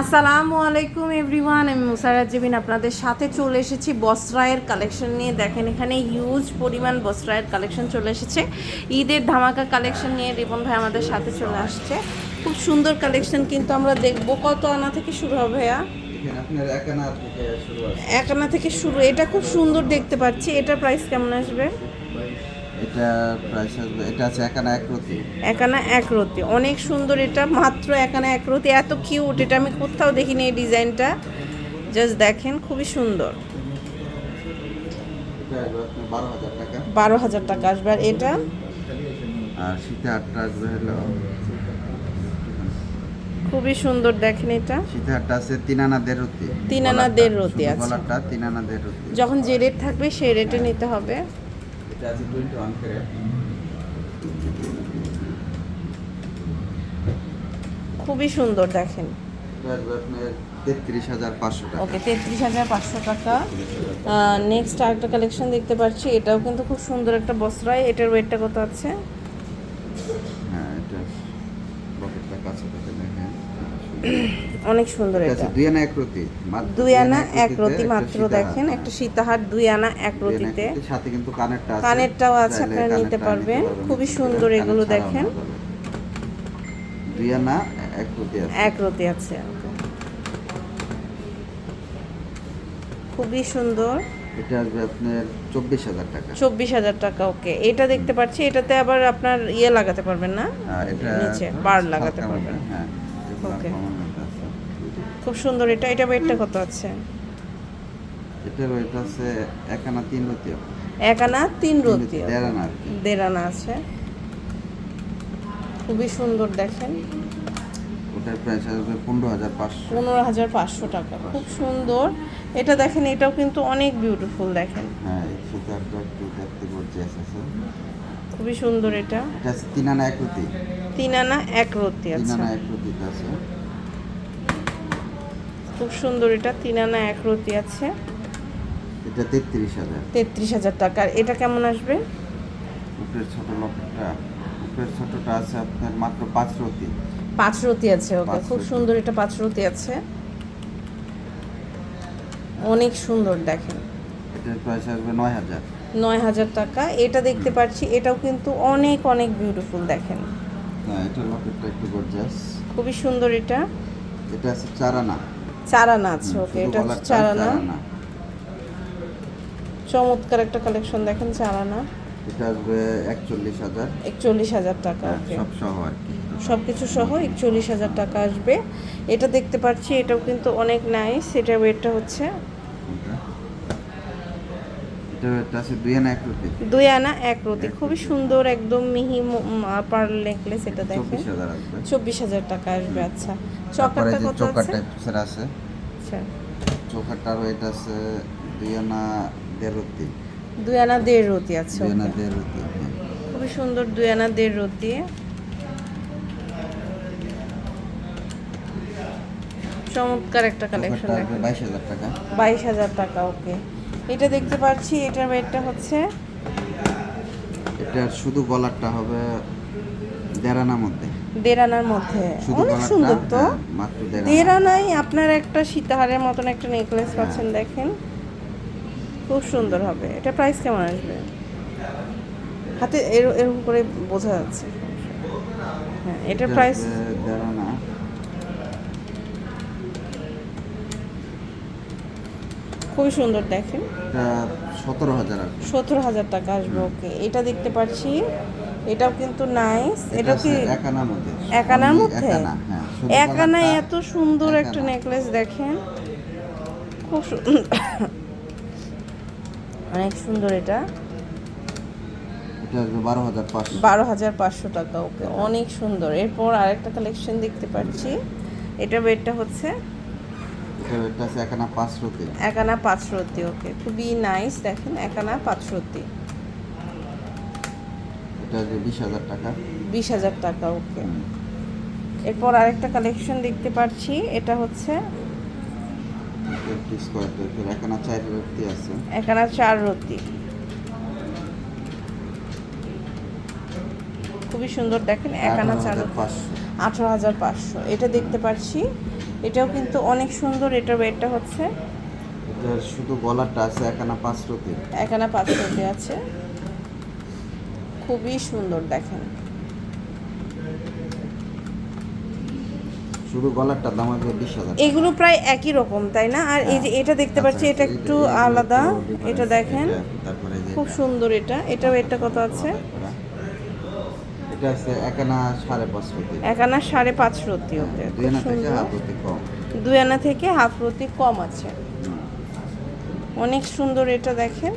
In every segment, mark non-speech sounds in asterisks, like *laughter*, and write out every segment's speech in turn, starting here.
আসসালামু আলাইকুম এভরিওয়ান আমি মুসারাত জেবিন আপনাদের সাথে চলে এসেছি বস্ত্রায়ের কালেকশন নিয়ে। দেখেন এখানে হিউজ পরিমাণ বস্ত্রায়ের কালেকশন চলে এসেছে। ঈদের ধামাকা কালেকশন নিয়ে রিবন ভাই আমাদের সাথে চলে আসছে। খুব সুন্দর কালেকশন কিন্তু আমরা দেখব। কত আনা থেকে শুরু হবে ভাইয়া? এক আনা থেকে শুরু এটা খুব সুন্দর দেখতে পাচ্ছি। এটার প্রাইস কেমন আসবে? এটা প্রাইস আসবে। এটা আছে একানা এক রতি। একানা এক রতি। অনেক সুন্দর এটা মাত্র একানা এক রতি। এত কিউট এটা আমি কোথাও দেখিনি এই ডিজাইনটা। জাস্ট দেখেন খুবই সুন্দর। বারো হাজার টাকা। আসবে। আর এটা? আর শীতে আটটা আসবে হলো। খুবই সুন্দর দেখেন এটা। শীতে আছে তিন আনা দেড় রতি। তিন আনা দেড় রতি আছে। তিন আনা দেড় রতি। যখন যে রেট থাকবে সেই রেটে নিতে হবে। এটা আছে টোয়েন্টি ওয়ান ক্যারেট খুবই সুন্দর দেখেন। তেত্রিশ হাজার পাঁচশো টাকা। ওকে তেত্রিশ হাজার পাঁচশো টাকা। নেক্সট আরেকটা কালেকশন দেখতে পাচ্ছি এটাও কিন্তু খুব সুন্দর একটা বস্ত্রায়। এটার ওয়েটটা কত আছে? হ্যাঁ এটা পকেটটা কাছে থেকে দেখেন। *coughs* অনেক সুন্দর এটা। দুই আনা এক রতি মাত্র দুই আনা এক রতি মাত্র দেখেন একটা সীতাহার দুই আনা এক রতিতে। সাথে কিন্তু কানেরটা আছে। কানেরটাও আছে, আপনারা নিতে পারবেন। খুবই সুন্দর এগুলো দেখেন। দুই আনা এক রতি আছে। এক রতি আছে। খুবই সুন্দর। এটা আসবে আপনার চব্বিশ হাজার টাকা। চব্বিশ হাজার টাকা ওকে। এটা দেখতে পাচ্ছি এটাতে আবার আপনার ইয়ে লাগাতে পারবেন না? এটা নিচে বার লাগাতে পারবেন। হ্যাঁ আছে। খুব সুন্দর এটা এটা ওয়েটটা কত আছে? এটার ওইটা আছে এক আনা তিন রতি এক আনা তিন রতি দেড় আনা দেড় আনা আছে। খুবই সুন্দর দেখেন। ওটার প্রাইস আসবে পনেরো হাজার পাঁচশো। পনেরো হাজার পাঁচশো টাকা খুব সুন্দর। এটা দেখেন এটাও কিন্তু অনেক বিউটিফুল দেখেন। হ্যাঁ এই সুতারটা একটু দেখতে গর্জিয়াস আছে। খুবই সুন্দর এটা। এটা তিন আনা এক রতি তিন আনা এক রতি তিন আছে। আনা এক রতিতে আছে খুব সুন্দর এটা তিন আনা এক রতি আছে। এটা তেত্রিশ হাজার। তেত্রিশ হাজার টাকা। এটা কেমন আসবে? উপরের ছোট লকেটটা উপরের ছোটটা আছে আপনার মাত্র পাঁচ রতি। পাঁচ রতি আছে ওকে। খুব সুন্দর এটা পাঁচরতি আছে। অনেক সুন্দর দেখেন। এটার প্রাইস আসবে নয় হাজার। নয় হাজার টাকা। এটা দেখতে পাচ্ছি এটাও কিন্তু অনেক অনেক বিউটিফুল দেখেন। হ্যাঁ লকেটটা একটু খুবই সুন্দর এটা। এটা আছে চার আনা চার আনা আছে ওকে। এটা হচ্ছে গলারটা চার চার আনা আনা। চমৎকার একটা কালেকশন দেখেন চার আনা এটা আসবে একচল্লিশ হাজার। একচল্লিশ হাজার টাকা হ্যাঁ, ওকে। সব সহ আর কি। সব কিছু সহ একচল্লিশ হাজার টাকা আসবে। এটা দেখতে পাচ্ছি এটাও কিন্তু অনেক নাইস এটার ওয়েটটা হচ্ছে? এটা এটা দুই আনা এক রতি। খুবই সুন্দর একদম মিহি পার্ল নেকলেস এটা দেখেন। চব্বিশ হাজার টাকা আসবে আচ্ছা। চকারটা কত আছে? আচ্ছা। চোকারটার ওয়েট আছে দুই আনা দেড় রুপি দুই আনা দেড় রতি আছে দুই আনা দেড় হ্যাঁ। খুবই সুন্দর দুই আনা দেড় রতি। চমৎকার একটা কালেকশন দেখেন। বাইশ হাজার টাকা। বাইশ হাজার টাকা ওকে এটা দেখতে পাচ্ছি এটার রেটটা হচ্ছে? এটার শুধু গলারটা হবে দেড় আনার মধ্যে। দেড় আনার মধ্যে অনেক সুন্দর তো। হ্যাঁ, মাত্র দেড় দেড় আনা আনায় আপনার একটা সীতাহারের মতন একটা নেকলেস পাচ্ছেন দেখেন। খুব সুন্দর হবে। এটা প্রাইস কেমন আসবে? হাতে এর- এরকম করে বোঝা যাচ্ছে। হ্যাঁ এটার এটা প্রাইস আসবে দেড় আনা খুবই সুন্দর দেখেন। সতেরো হাজার সতেরো হাজার টাকা আসবে ওকে। এটা দেখতে পাচ্ছি। এটাও কিন্তু নাইস এটা কি আছে এক আনার মধ্যে? এক আনার Only মধ্যে এক আনা, হ্যাঁ এত সুন্দর একটা নেকলেস দেখেন। খুব সুন্দর। অনেক সুন্দর এটা। বারো হাজার পাঁচশো। টাকা ওকে। অনেক সুন্দর। এরপর আরেকটা কালেকশন দেখতে পাচ্ছি। এটা বেডটা হচ্ছে এটা আছে একানা পাঁচ রুপি এক পাঁচ রতি ওকে। খুবই নাইস দেখেন একানা পাঁচ রতি এটা যে বিশ হাজার টাকা। বিশ হাজার টাকা ওকে। এরপর আরেকটা কালেকশন দেখতে পাচ্ছি এটা হচ্ছে একটি স্কোয়ার টাইপের একানা চার রুপি আছে। একানা চার রতি। খুবই সুন্দর দেখেন এক আনা চার আঠারো হাজার পাঁচশো। এটা দেখতে পাচ্ছি। এটাও কিন্তু অনেক সুন্দর এটার ওয়েটটা হচ্ছে? এটার শুধু গলারটা আছে একানা পাঁচ রতি একানা পাঁচশোতে আছে। খুবই সুন্দর দেখেন। শুধু গলারটার দাম আসবে বিশ হাজার। এগুলো প্রায় একই রকম তাই না? আর এই যে এটা দেখতে পাচ্ছি এটা একটু আলাদা। এটা দেখেন। খুব সুন্দর এটা। এটা ওয়েটটা কত আছে? এটা আছে একানা সাড়ে পাঁচ রতি একানা সাড়ে পাঁচ রতি ওতে দুই আনা থেকে হাফ রতি কম। দুই আনা থেকে হাফ রতি কম আছে। অনেক সুন্দর এটা দেখেন।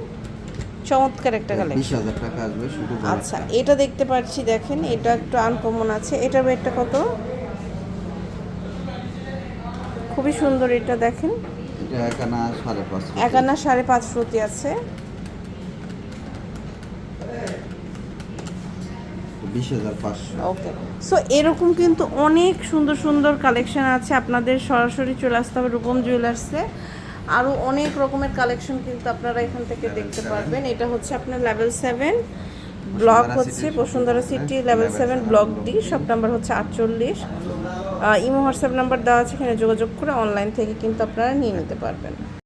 চমৎকার একটা কালেকশন টাকা আসবে শুধু আচ্ছা এটা দেখতে পাচ্ছি দেখেন এটা একটু আনকমন আছে। এটার ওয়েটটা কত? খুবই সুন্দর এটা দেখেন। এটা একানা সাড়ে পাঁচ একানা সাড়ে পাঁচ রতি আছে বিশ হাজার পাঁচশো ওকে সো এরকম কিন্তু অনেক সুন্দর সুন্দর কালেকশন আছে। আপনাদের সরাসরি চলে আসতে হবে রূপম জুয়েলার্সে। আরও অনেক রকমের কালেকশন কিন্তু আপনারা এখান থেকে দেখতে পারবেন। এটা হচ্ছে আপনার লেভেল সেভেন ব্লক হচ্ছে Bashundhara city level seven block D সব নাম্বার হচ্ছে আটচল্লিশ। ইমো হোয়াটসঅ্যাপ নাম্বার দেওয়া আছে এখানে যোগাযোগ করে অনলাইন থেকে কিন্তু আপনারা নিয়ে নিতে পারবেন।